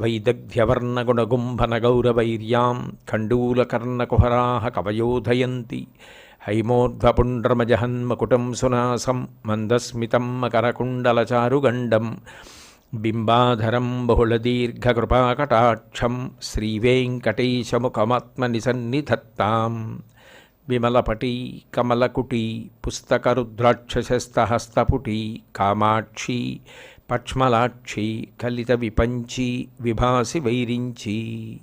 వైదగ్ధ్యవర్ణగుణగుంభనగౌరవైర్యాం ఖండూలకర్ణకుహరాహ కవయోధయంతి హైమోర్ధ్వపుండ్రమజహన్మకుటం సునాసం మందస్మితం మకరకుండలచారుగండం బింబాధరం బహుళదీర్ఘకృపాకటాక్షం శ్రీవేంకటేశముఖమాత్మనిసన్నిధత్తాం విమలపటీ కమలకుటి పుస్తకరుద్రాక్షస్తహస్తపుటీ కామాక్షీ పక్ష్మలాక్షి కలిత విపంచి విభాసి వైరించి.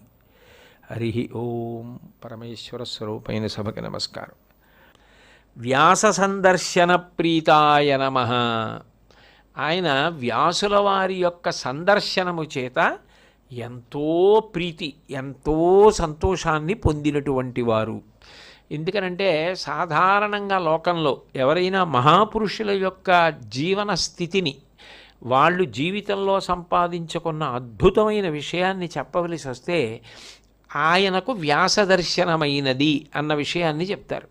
హరి ఓం పరమేశ్వర స్వరూపైన సభకి నమస్కారం. వ్యాస సందర్శన ప్రీతాయ నమ. ఆయన వ్యాసుల వారి యొక్క సందర్శనము చేత ఎంతో ప్రీతి ఎంతో సంతోషాన్ని పొందినటువంటి వారు. ఎందుకనంటే సాధారణంగా లోకంలో ఎవరైనా మహాపురుషుల యొక్క జీవన స్థితిని వాళ్ళు జీవితంలో సంపాదించుకున్న అద్భుతమైన విషయాన్ని చెప్పవలసి వస్తే ఆయనకు వ్యాస దర్శనమైనది అన్న విషయాన్ని చెప్తారు.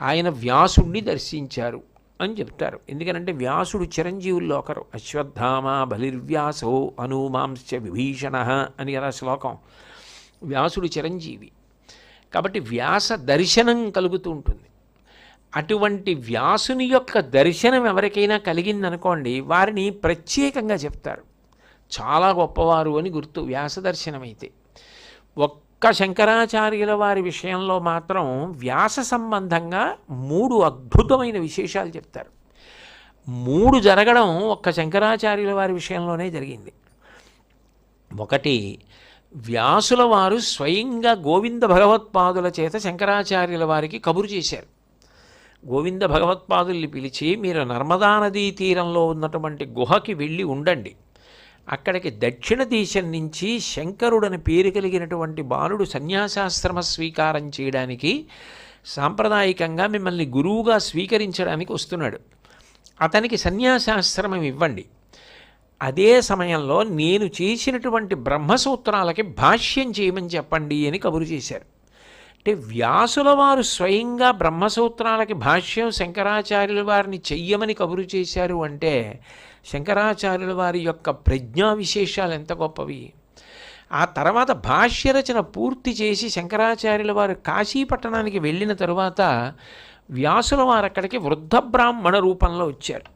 ఆయన వ్యాసుణ్ణి దర్శించారు అని చెప్తారు. ఎందుకనంటే వ్యాసుడు చిరంజీవుల్లో ఒకరు. అశ్వత్థామ బలిర్వ్యాసో అనుమాంశ్చ విభీషణ అని కదా శ్లోకం. వ్యాసుడు చిరంజీవి. కాబట్టి వ్యాస దర్శనం కలుగుతూ ఉంటుంది. అటువంటి వ్యాసుని యొక్క దర్శనం ఎవరికైనా కలిగిందనుకోండి వారిని ప్రత్యేకంగా చెప్తారు. చాలా గొప్పవారు అని గుర్తు వ్యాస దర్శనం అయితే ఒక్క శంకరాచార్యుల వారి విషయంలో మాత్రం వ్యాస సంబంధంగా మూడు అద్భుతమైన విశేషాలు చెప్తారు. మూడు జరగడం ఒక్క శంకరాచార్యుల వారి విషయంలోనే జరిగింది. ఒకటి వ్యాసుల వారు స్వయంగా గోవింద భగవత్పాదుల చేత శంకరాచార్యుల వారికి కబురు చేశారు. గోవింద భగవత్పాదుల్ని పిలిచి మీరు నర్మదా నదీ తీరంలో ఉన్నటువంటి గుహకి వెళ్ళి ఉండండి. అక్కడికి దక్షిణ దేశం నుంచి శంకరుడని పేరు కలిగినటువంటి బాలుడు సన్యాసాశ్రమ స్వీకారం చేయడానికి సాంప్రదాయకంగా మిమ్మల్ని గురువుగా స్వీకరించడానికి వస్తున్నాడు. అతనికి సన్యాసాశ్రమం ఇవ్వండి. అదే సమయంలో నేను చేసినటువంటి బ్రహ్మసూత్రాలకి భాష్యం చేయమని చెప్పండి అని కబురు చేశారు. అంటే వ్యాసుల వారు స్వయంగా బ్రహ్మసూత్రాలకి భాష్యం శంకరాచార్యుల వారిని చెయ్యమని కబురు చేశారు అంటే శంకరాచార్యుల వారి యొక్క ప్రజ్ఞా విశేషాలు ఎంత గొప్పవి? ఆ తర్వాత భాష్య రచన పూర్తి చేసి శంకరాచార్యుల వారు కాశీపట్టణానికి వెళ్ళిన తరువాత వ్యాసుల వారు అక్కడికి వృద్ధ బ్రాహ్మణ రూపంలో వచ్చారు.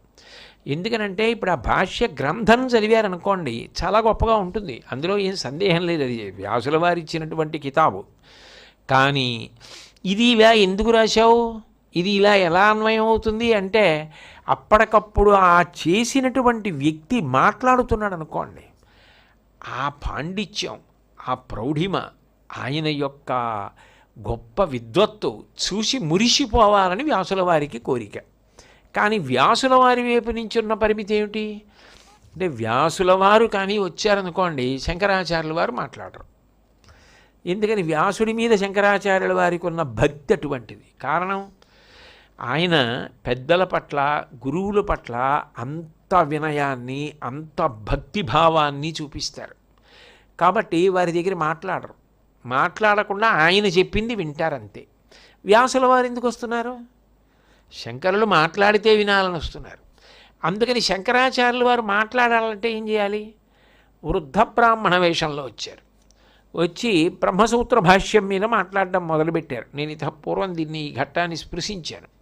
ఎందుకనంటే ఇప్పుడు ఆ భాష్య గ్రంథం చదివారనుకోండి చాలా గొప్పగా ఉంటుంది. అందులో ఏం సందేహం లేదు. అది వ్యాసుల వారు ఇచ్చినటువంటి కితాబు. కానీ ఇది ఇలా ఎందుకు రాశావు? ఇది ఇలా ఎలా అన్వయం అవుతుంది అంటే అప్పటికప్పుడు ఆ చేసినటువంటి వ్యక్తి మాట్లాడుతున్నాడు అనుకోండి. ఆ పాండిత్యం ఆ ప్రౌఢిమ ఆయన యొక్క గొప్ప విద్వత్తు చూసి మురిసిపోవాలని వ్యాసుల వారికి కోరిక. కానీ వ్యాసుల వారి వైపు నుంచి ఉన్న పరిమితి ఏమిటి? అంటే వ్యాసుల వారు కానీ వచ్చారనుకోండి శంకరాచార్యుల వారు మాట్లాడరు. ఎందుకని వ్యాసుడి మీద శంకరాచార్యుల వారికి ఉన్న భక్తి అటువంటిది. కారణం ఆయన పెద్దల పట్ల గురువుల పట్ల అంత వినయాన్ని అంత భక్తిభావాన్ని చూపిస్తారు. కాబట్టి వారి దగ్గర మాట్లాడరు. మాట్లాడకుండా ఆయన చెప్పింది వింటారంతే. వ్యాసుల వారు ఎందుకు వస్తున్నారు? శంకరులు మాట్లాడితే వినాలని వస్తున్నారు. అందుకని శంకరాచార్యులు వారు మాట్లాడాలంటే ఏం చేయాలి? వృద్ధ బ్రాహ్మణ వేషంలో వచ్చారు. వచ్చి బ్రహ్మసూత్ర భాష్యం మీద మాట్లాడడం మొదలుపెట్టారు. నేను ఇత పూర్వం దీన్ని ఈ ఘట్టాన్ని స్పృశించాను.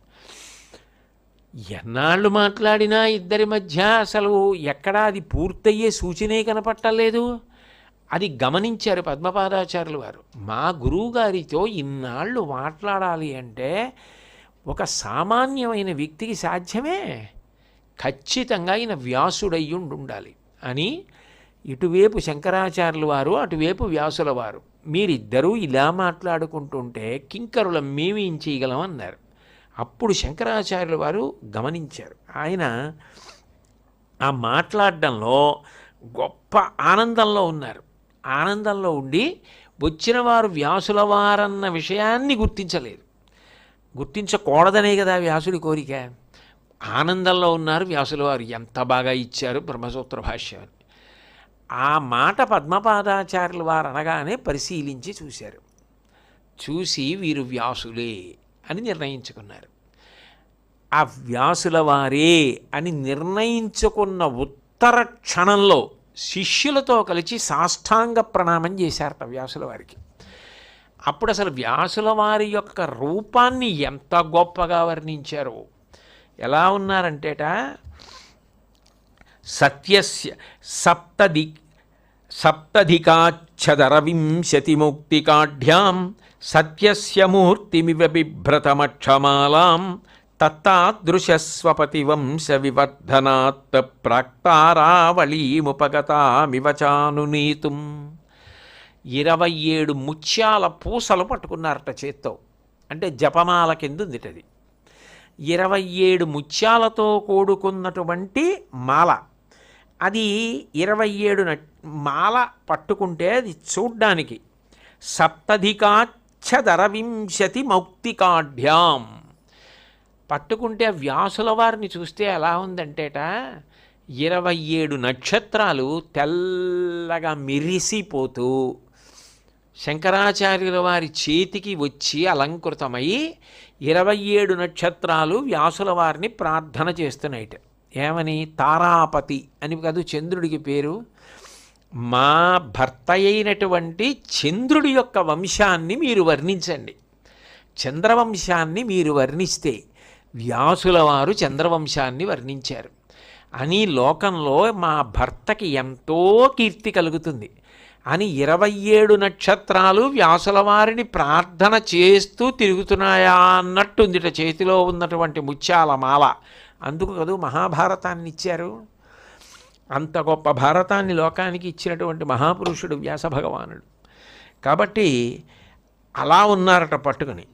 ఎన్నాళ్ళు మాట్లాడినా ఇద్దరి మధ్య అసలు ఎక్కడా అది పూర్తయ్యే సూచనే కనపట్టలేదు. అది గమనించారు పద్మపాదాచార్యులు వారు. మా గురువుగారితో ఇన్నాళ్ళు మాట్లాడాలి అంటే ఒక సామాన్యమైన వ్యక్తికి సాధ్యమే. ఖచ్చితంగా ఈయన వ్యాసుడయ్యి ఉండాలి అని ఇటువైపు శంకరాచార్యుల వారు అటువైపు వ్యాసుల వారు. మీరిద్దరూ ఇలా మాట్లాడుకుంటుంటే కింకరుల మేమేం చేయగలం అన్నారు. అప్పుడు శంకరాచార్యుల వారు గమనించారు. ఆయన ఆ మాట్లాడడంలో గొప్ప ఆనందంలో ఉన్నారు. ఆనందంలో ఉండి వచ్చిన వారు వ్యాసుల వారన్న విషయాన్ని గుర్తించలేదు. గుర్తించకూడదనే కదా వ్యాసుడి కోరిక. ఆనందంలో ఉన్నారు వ్యాసుల వారు. ఎంత బాగా ఇచ్చారు బ్రహ్మసూత్ర భాష్యం ఆ మాట పద్మపాదాచార్యుల వారు అనగానే పరిశీలించి చూశారు. చూసి వీరు వ్యాసులే అని నిర్ణయించుకున్నారు. ఆ వ్యాసుల వారే అని నిర్ణయించుకున్న ఉత్తర క్షణంలో శిష్యులతో కలిసి సాష్టాంగ ప్రణామం చేశారట వ్యాసుల వారికి. అప్పుడు అసలు వ్యాసుల వారి యొక్క రూపాన్ని ఎంత గొప్పగా వర్ణించారో? ఎలా ఉన్నారంటేట? సత్యస్య సప్తది సప్తధికాచ్చదరవింశతిముక్తికాఢ్యాం సత్యస్య మూర్తిమివ బిభ్రతమక్షమాలాం తత్తాదృశస్వపతివంశ వివర్ధనాత్ ప్రాక్తారావళీముపగతామివ చానునీతుం. ఇరవై ఏడు ముత్యాల పూసలు పట్టుకున్నారట చేత్తో. అంటే జపమాల కిందుందిటది. ఇరవై ఏడు ముత్యాలతో కూడుకున్నటువంటి మాల. అది ఇరవై ఏడు మాల పట్టుకుంటే అది చూడ్డానికి. సప్తధికాచ్చదరవింశతి మౌక్తికాఢ్యాం. పట్టుకుంటే వ్యాసుల వారిని చూస్తే ఎలా ఉందంటేట ఇరవై ఏడు నక్షత్రాలు తెల్లగా మిరిసిపోతూ శంకరాచార్యుల వారి చేతికి వచ్చి అలంకృతమై ఇరవై ఏడు నక్షత్రాలు వ్యాసుల వారిని ప్రార్థన చేస్తున్నాయిట. ఏమని? తారాపతి అని కాదు చంద్రుడికి పేరు. మా భర్త అయినటువంటి చంద్రుడి యొక్క వంశాన్ని మీరు వర్ణించండి. చంద్రవంశాన్ని మీరు వర్ణిస్తే వ్యాసుల వారు చంద్రవంశాన్ని వర్ణించారు. అని లోకంలో మా భర్తకి ఎంతో కీర్తి కలుగుతుంది. అని ఇరవై ఏడు నక్షత్రాలు వ్యాసుల వారిని ప్రార్థన చేస్తూ తిరుగుతున్నాయా అన్నట్టుందిట చేతిలో ఉన్నటువంటి ముత్యాల మాల. అందుకు కదూ మహాభారతాన్ని ఇచ్చారు. అంత గొప్ప భారతాన్ని లోకానికి ఇచ్చినటువంటి మహాపురుషుడు వ్యాస భగవానుడు. కాబట్టి అలా ఉన్నారట పట్టుకుని.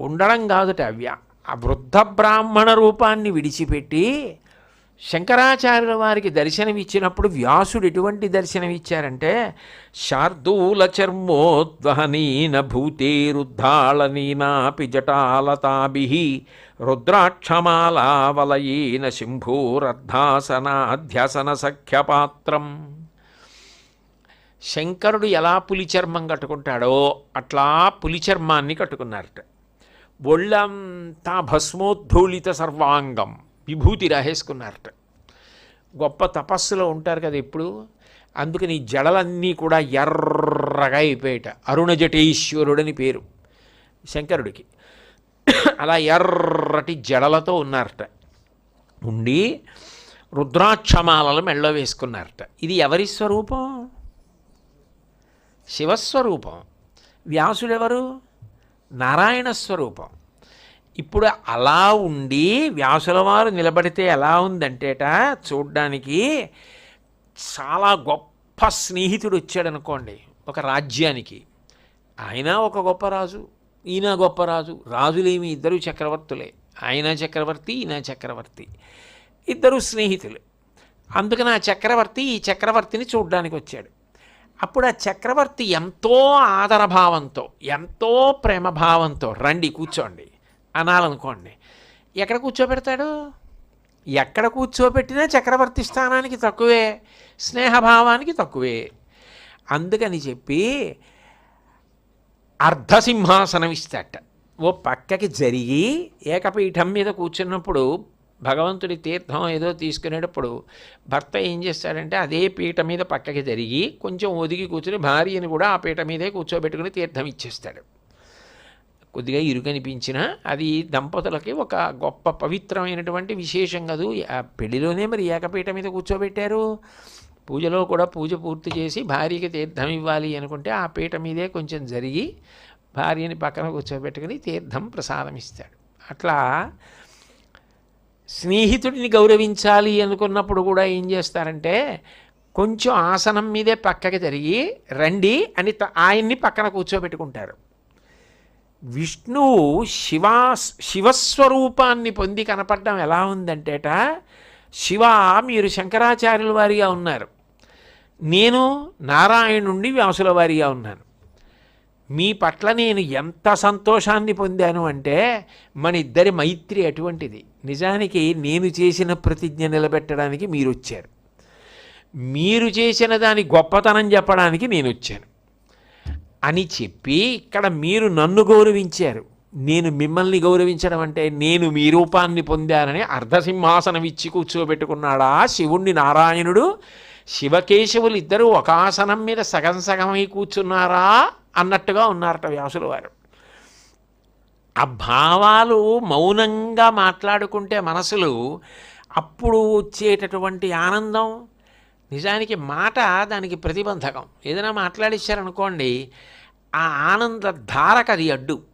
ఉండడం కాదుట వ్యా ఆ వృద్ధ బ్రాహ్మణ రూపాన్ని విడిచిపెట్టి శంకరాచార్యుల వారికి దర్శనమిచ్చినప్పుడు వ్యాసుడు ఎటువంటి దర్శనమిచ్చారంటే శార్దూల చర్మోద్వహనీన భూతేరుద్ధాళనీనాపి జటాలతాభి రుద్రాక్షమాలావలయీన శంభూరర్ధాసనాధ్యసన సఖ్యపాత్రం శంకరుడు ఎలా పులి చర్మం కట్టుకుంటాడో అట్లా పులి చర్మాన్ని కట్టుకున్నారట. ఒళ్ళంతా భస్మోద్ధూళిత సర్వాంగం విభూతి రాహేసుకున్నారట గొప్ప తపస్సులో ఉంటారు కదా ఇప్పుడు అందుకని జడలన్నీ కూడా ఎర్రగా అయిపోయేట. అరుణజటేశ్వరుడని పేరు శంకరుడికి. అలా ఎర్రటి జడలతో ఉన్నారట. ఉండి రుద్రాక్షమాలను మెళ్ళో వేసుకున్నారట. ఇది ఎవరి స్వరూపం? శివస్వరూపం. వ్యాసుడెవరు? నారాయణ స్వరూపం. ఇప్పుడు అలా ఉండి వ్యాసుల వారు నిలబడితే ఎలా ఉందంటేట చూడ్డానికి చాలా గొప్ప స్నేహితుడు వచ్చాడనుకోండి ఒక రాజ్యానికి. ఆయన ఒక గొప్ప రాజు. ఈయన గొప్ప రాజు. రాజులేమి ఇద్దరు చక్రవర్తులే. ఆయన చక్రవర్తి ఈయన చక్రవర్తి. ఇద్దరు స్నేహితులు. అందుకని ఆ చక్రవర్తి ఈ చక్రవర్తిని చూడ్డానికి వచ్చాడు. అప్పుడు ఆ చక్రవర్తి ఎంతో ఆదరభావంతో ఎంతో ప్రేమభావంతో రండి కూర్చోండి. అనాలనుకోండి. ఎక్కడ కూర్చోబెడతాడు? ఎక్కడ కూర్చోబెట్టినా చక్రవర్తి స్థానానికి తక్కువే. స్నేహభావానికి తక్కువే. అందుకని చెప్పి అర్ధసింహాసనం ఇస్తాట ఓ పక్కకి జరిగి ఏకపీఠం మీద కూర్చున్నప్పుడు భగవంతుడి తీర్థం ఏదో తీసుకునేటప్పుడు భర్త ఏం చేస్తాడంటే అదే పీట మీద పక్కకి జరిగి కొంచెం ఒదిగి కూర్చుని భార్యని కూడా ఆ పీట మీదే కూర్చోబెట్టుకుని తీర్థం ఇచ్చేస్తాడు. కొద్దిగా ఇరుకనిపించినా అది దంపతులకి ఒక గొప్ప పవిత్రమైనటువంటి విశేషం కదూ. ఆ పెళ్ళిలోనే మరి ఏకపీట మీద కూర్చోబెట్టారు? పూజలో కూడా పూజ పూర్తి చేసి భార్యకి తీర్థం ఇవ్వాలి అనుకుంటే ఆ పీట మీదే కొంచెం జరిగి భార్యని పక్కన కూర్చోబెట్టుకుని తీర్థం ప్రసాదం ఇస్తాడు. అట్లా స్నేహితుడిని గౌరవించాలి అనుకున్నప్పుడు కూడా ఏం చేస్తారంటే కొంచెం ఆసనం మీదే పక్కకి జరిగి రండి అని ఆయన్ని పక్కన కూర్చోబెట్టుకుంటారు. విష్ణువు శివా శివస్వరూపాన్ని పొంది కనపడడం ఎలా ఉందంటేట శివ మీరు శంకరాచార్యుల వారిగా ఉన్నారు. నేను నారాయణుండి వ్యాసుల వారిగా ఉన్నాను. మీ పట్ల నేను ఎంత సంతోషాన్ని పొందాను అంటే మన ఇద్దరి మైత్రి అటువంటిది. నిజానికి నేను చేసిన ప్రతిజ్ఞ నిలబెట్టడానికి మీరు వచ్చారు మీరు చేసిన దాని గొప్పతనం చెప్పడానికి నేను వచ్చాను అని చెప్పి ఇక్కడ మీరు నన్ను గౌరవించారు. నేను మిమ్మల్ని గౌరవించడం అంటే నేను మీ రూపాన్ని పొందానని అర్ధసింహాసనం ఇచ్చి కూర్చోబెట్టుకున్నాడా శివుణ్ణి నారాయణుడు? శివకేశవులు ఇద్దరూ ఒక ఆసనం మీద సగం సగమై కూర్చున్నారా? అన్నట్టుగా ఉన్నారట వ్యాసుల వారు. ఆ భావాలు మౌనంగా మాట్లాడుకుంటే మనసులు అప్పుడు వచ్చేటటువంటి ఆనందం నిజానికి మాట దానికి ప్రతిబంధకం. ఏదైనా మాట్లాడిచ్చారనుకోండి ఆ ఆనంద ధారకది అది అడ్డు.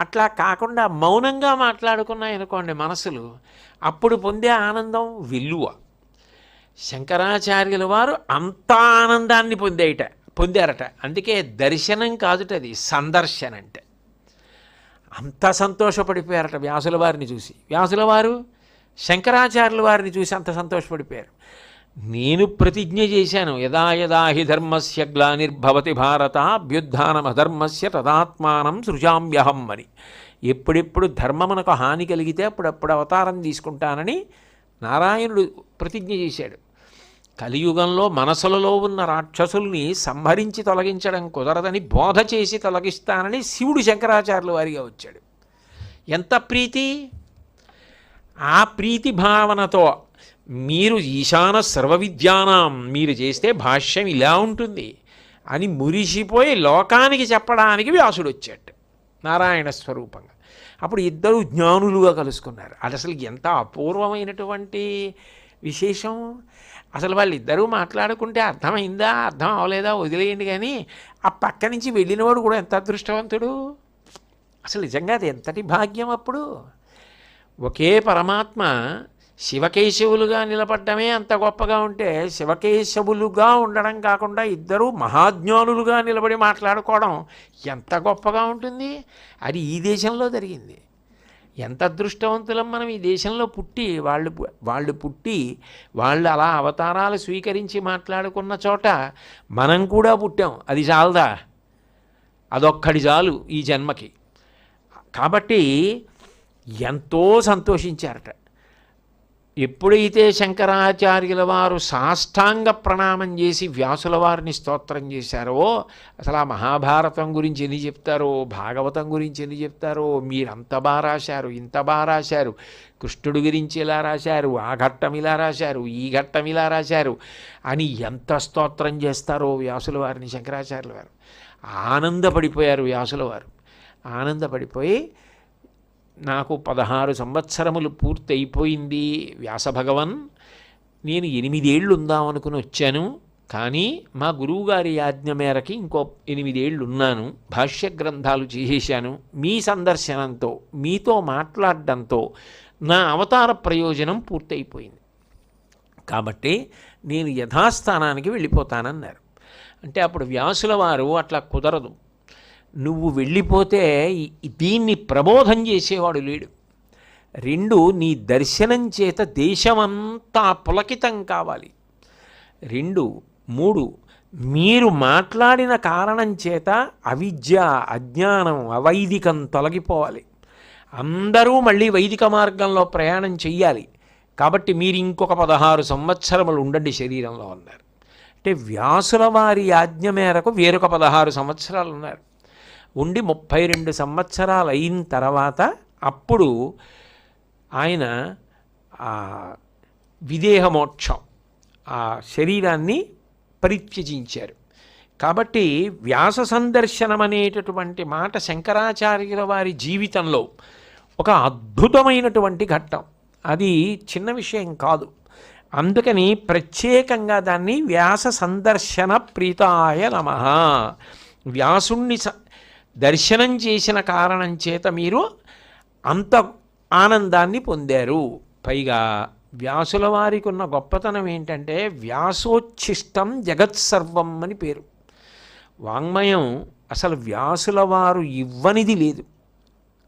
అట్లా కాకుండా మౌనంగా మాట్లాడుకున్నాయనుకోండి మనసులు అప్పుడు పొందే ఆనందం విలువ. శంకరాచార్యుల వారు అంత ఆనందాన్ని పొందేయట పొందారట. అందుకే దర్శనం కాదుటది సందర్శన అంటే అంత సంతోషపడిపోయారట వ్యాసుల వారిని చూసి. వ్యాసుల వారు శంకరాచార్యుల వారిని చూసి అంత సంతోషపడిపోయారు. నేను ప్రతిజ్ఞ చేశాను. యదా యదా హి ధర్మస్య గ్లానిర్భవతి భారత అభ్యుద్ధానమధర్మస్య తదాత్మానం సృజామ్యహం అని. ఎప్పుడెప్పుడు ధర్మమునకు హాని కలిగితే అప్పుడప్పుడు అవతారం తీసుకుంటానని నారాయణుడు ప్రతిజ్ఞ చేశాడు. కలియుగంలో మనసులలో ఉన్న రాక్షసుల్ని సంహరించి తొలగించడం కుదరదని బోధ చేసి తొలగిస్తానని శివుడు శంకరాచార్యుల వారిగా వచ్చాడు. ఎంత ప్రీతి? ఆ ప్రీతి భావనతో మీరు ఈశాన సర్వ విద్యానాం మీరు చేస్తే భాష్యం ఇలా ఉంటుంది అని మురిసిపోయి లోకానికి చెప్పడానికి వ్యాసుడు వచ్చాడు నారాయణ స్వరూపంగా. అప్పుడు ఇద్దరు జ్ఞానులుగా కలుసుకున్నారు. అది అసలు ఎంత అపూర్వమైనటువంటి విశేషం? అసలు వాళ్ళిద్దరూ మాట్లాడుకుంటే అర్థమైందా? అర్థం అవలేదా వదిలేయండి కానీ ఆ పక్క నుంచి వెళ్ళినవాడు కూడా ఎంత అదృష్టవంతుడు? అసలు నిజంగా అది ఎంతటి భాగ్యం అప్పుడు? ఒకే పరమాత్మ శివకేశవులుగా నిలబడ్డమే అంత గొప్పగా ఉంటే శివకేశవులుగా ఉండడం కాకుండా ఇద్దరూ మహాజ్ఞానులుగా నిలబడి మాట్లాడుకోవడం ఎంత గొప్పగా ఉంటుంది? అది ఈ దేశంలో జరిగింది. ఎంత అదృష్టవంతులం మనం ఈ దేశంలో పుట్టి వాళ్ళు వాళ్ళు పుట్టి వాళ్ళు అలా అవతారాలు స్వీకరించి మాట్లాడుకున్న చోట మనం కూడా పుట్టాం. అది చాలదా? అదొక్కడి చాలు ఈ జన్మకి. కాబట్టి ఎంతో సంతోషించారట. ఎప్పుడైతే శంకరాచార్యుల వారు సాష్టాంగ ప్రణామం చేసి వ్యాసుల వారిని స్తోత్రం చేశారో అసలు ఆ మహాభారతం గురించి ఎన్ని చెప్తారో భాగవతం గురించి ఎన్ని చెప్తారో మీరంత బాగా రాశారు ఇంత బాగా రాశారు కృష్ణుడి గురించి ఇలా రాశారు ఆ ఘట్టం ఇలా రాశారు ఈ ఘట్టం ఇలా రాశారు అని ఎంత స్తోత్రం చేస్తారో వ్యాసుల వారిని శంకరాచార్యుల వారు. ఆనందపడిపోయారు వ్యాసుల వారు. ఆనందపడిపోయి నాకు పదహారు సంవత్సరములు పూర్తి అయిపోయింది వ్యాసభగవన్. నేను ఎనిమిదేళ్ళు ఉందామనుకుని వచ్చాను. కానీ మా గురువుగారి ఆజ్ఞ మేరకి ఇంకో ఎనిమిదేళ్ళు ఉన్నాను భాష్య గ్రంథాలు చేసేశాను. మీ సందర్శనంతో మీతో మాట్లాడడంతో నా అవతార ప్రయోజనం పూర్తయిపోయింది. కాబట్టి నేను యథాస్థానానికి వెళ్ళిపోతానన్నారు. అంటే అప్పుడు వ్యాసుల వారు అట్లా కుదరదు. నువ్వు వెళ్ళిపోతే దీన్ని ప్రబోధం చేసేవాడు లేడు. రెండు నీ దర్శనం చేత దేశమంతా పులకితం కావాలి. రెండు మూడు మీరు మాట్లాడిన కారణం చేత అవిద్య అజ్ఞానం అవైదికం తొలగిపోవాలి. అందరూ మళ్ళీ వైదిక మార్గంలో ప్రయాణం చెయ్యాలి. కాబట్టి మీరు ఇంకొక పదహారు సంవత్సరములు ఉండండి శరీరంలో ఉన్నారు అంటే వ్యాసుల వారి ఆజ్ఞ మేరకు వేరొక పదహారు సంవత్సరాలు ఉన్నారు. ఉండి ముప్పై రెండు సంవత్సరాలు అయిన తర్వాత అప్పుడు ఆయన విదేహమోక్షం ఆ శరీరాన్ని పరిత్యజించారు. కాబట్టి వ్యాస సందర్శనం అనేటటువంటి మాట శంకరాచార్యుల వారి జీవితంలో ఒక అద్భుతమైనటువంటి ఘట్టం. అది చిన్న విషయం కాదు. అందుకని ప్రత్యేకంగా దాన్ని వ్యాస సందర్శన ప్రీతాయ నమ. వ్యాసుణ్ణి స దర్శనం చేసిన కారణం చేత మీరు అంత ఆనందాన్ని పొందారు. పైగా వ్యాసుల వారికి ఉన్న గొప్పతనం ఏంటంటే వ్యాసోచ్ఛిష్టం జగత్సర్వం అని పేరు. వాంగ్మయం అసలు వ్యాసుల వారు ఇవ్వనిది లేదు.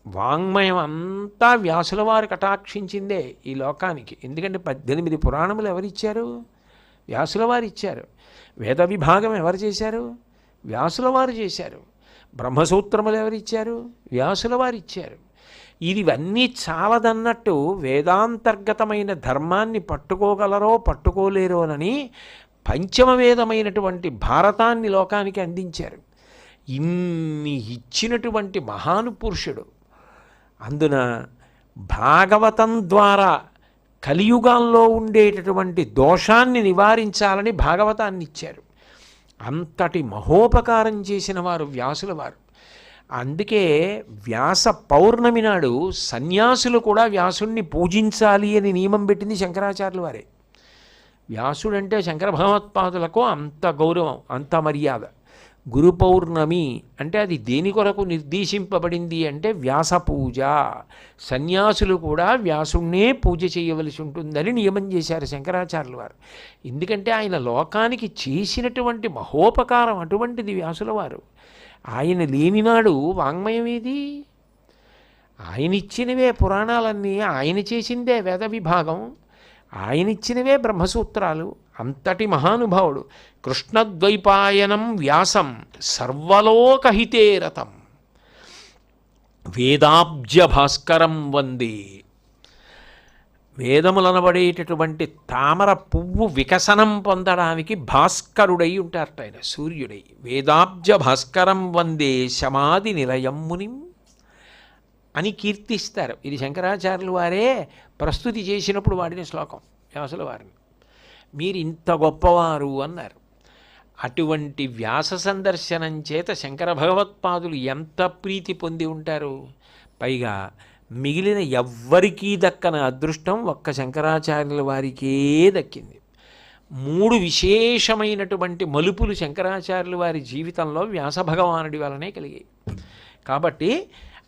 వాంగ్మయం అంతా వ్యాసుల వారు కటాక్షించిందే ఈ లోకానికి. ఎందుకంటే పద్దెనిమిది పురాణములు ఎవరిచ్చారు? వ్యాసుల వారు ఇచ్చారు వేద విభాగం ఎవరు చేశారు? వ్యాసుల వారు చేశారు. బ్రహ్మసూత్రములు ఎవరిచ్చారు? వ్యాసుల వారు ఇచ్చారు ఇవన్నీ చాలదన్నట్టు వేదాంతర్గతమైన ధర్మాన్ని పట్టుకోగలరో పట్టుకోలేరోనని పంచమ వేదమైనటువంటి భారతాన్ని లోకానికి అందించారు. ఇన్ని ఇచ్చినటువంటి మహానుపురుషుడు అందున భాగవతం ద్వారా కలియుగాల్లో ఉండేటటువంటి దోషాన్ని నివారించాలని భాగవతాన్ని ఇచ్చారు అంతటి మహోపకారం చేసిన వారు వ్యాసుల వారు. అందుకే వ్యాస పౌర్ణమి నాడు సన్యాసులు కూడా వ్యాసుణ్ణి పూజించాలి అని నియమం పెట్టింది శంకరాచార్యులు వారే. వ్యాసుడంటే శంకర భగవత్పాదులకు అంత గౌరవం అంత మర్యాద. గురు పౌర్ణమి అంటే అది దేని కొరకు నిర్దేశింపబడింది అంటే వ్యాస పూజ. సన్యాసులు కూడా వ్యాసుణ్ణే పూజ చేయవలసి ఉంటుందని నియమం చేశారు శంకరాచార్యుల వారు. ఎందుకంటే ఆయన లోకానికి చేసినటువంటి మహోపకారం అటువంటిది వ్యాసుల వారు. ఆయన లేనినాడు వాంగ్మయం ఏది? ఆయన ఇచ్చినవే పురాణాలన్నీ ఆయన చేసిందే వేద విభాగం. ఆయన ఇచ్చినవే బ్రహ్మసూత్రాలు. అంతటి మహానుభావుడు. కృష్ణద్వైపాయనం వ్యాసం సర్వలోకహితే రథం. వేదాబ్జ భాస్కరం వందే. వేదములనబడేటటువంటి తామర పువ్వు వికసనం పొందడానికి భాస్కరుడై ఉంటారట ఆయన సూర్యుడై. వేదాబ్జ భాస్కరం వందే శమాది నిలయం మునిం అని కీర్తిస్తారు. ఇది శంకరాచార్యులు వారే ప్రస్తుతి చేసినప్పుడు వాడిన శ్లోకం వ్యాసుల వారిని మీరు ఇంత గొప్పవారు అన్నారు. అటువంటి వ్యాస సందర్శనం చేత శంకర భగవత్పాదులు ఎంత ప్రీతి పొంది ఉంటారు? పైగా మిగిలిన ఎవ్వరికీ దక్కన అదృష్టం ఒక్క శంకరాచార్యుల వారికే దక్కింది. మూడు విశేషమైనటువంటి మలుపులు శంకరాచార్యుల వారి జీవితంలో వ్యాస భగవానుడి వలనే కలిగాయి. కాబట్టి